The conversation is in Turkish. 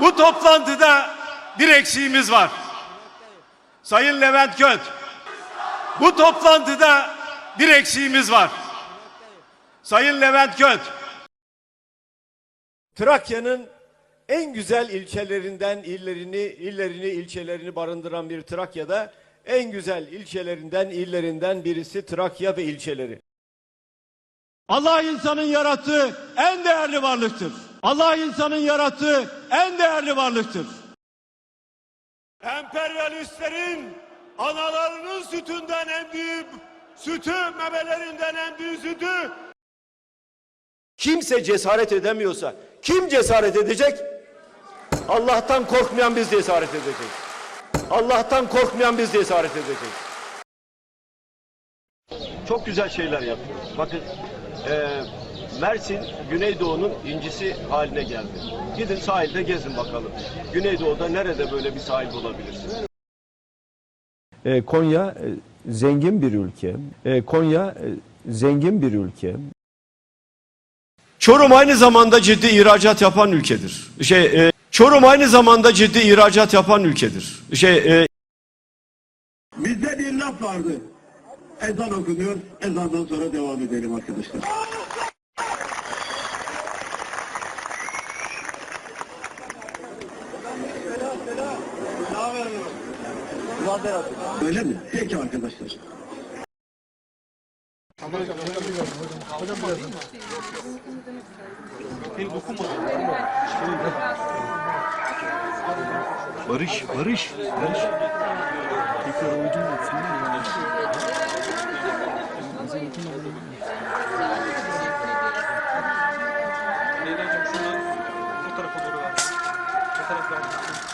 Bu toplantıda bir eksiğimiz var. Sayın Levent Gönt. Bu toplantıda bir eksiğimiz var. Sayın Levent Gönt. Trakya'nın en güzel ilçelerinden illerini, illerini, ilçelerini barındıran bir Trakya'da en güzel ilçelerinden, illerinden birisi Trakya ve ilçeleri. Allah insanın yarattığı en değerli varlıktır. Allah insanın yarattığı en değerli varlıktır. Emperyalistlerin analarının sütünden en büyük sütü, memelerinden en büyük sütü Kimse cesaret edemiyorsa kim cesaret edecek? Allah'tan korkmayan biz cesaret edeceğiz. Allah'tan korkmayan biz cesaret edeceğiz. Çok güzel şeyler yapıyoruz. Bakın eee, Mersin Güneydoğu'nun incisi haline geldi. Gidin sahilde gezin bakalım. Güneydoğu'da nerede böyle bir sahil bulabilirsiniz? E, Konya e, zengin bir ülke. E, Konya zengin bir ülke. Çorum aynı zamanda ciddi ihracat yapan ülkedir. Şey, e, Çorum aynı zamanda ciddi ihracat yapan ülkedir. Şey, e, Bizde bir laf vardı. Ezan okunuyor, ezandan sonra devam edelim arkadaşlar. Öyle mi? Peki arkadaşlar. Barış, Barış, Barış. Leyla'cığım şundan bu tarafa doğru ver. Bu tarafa ver.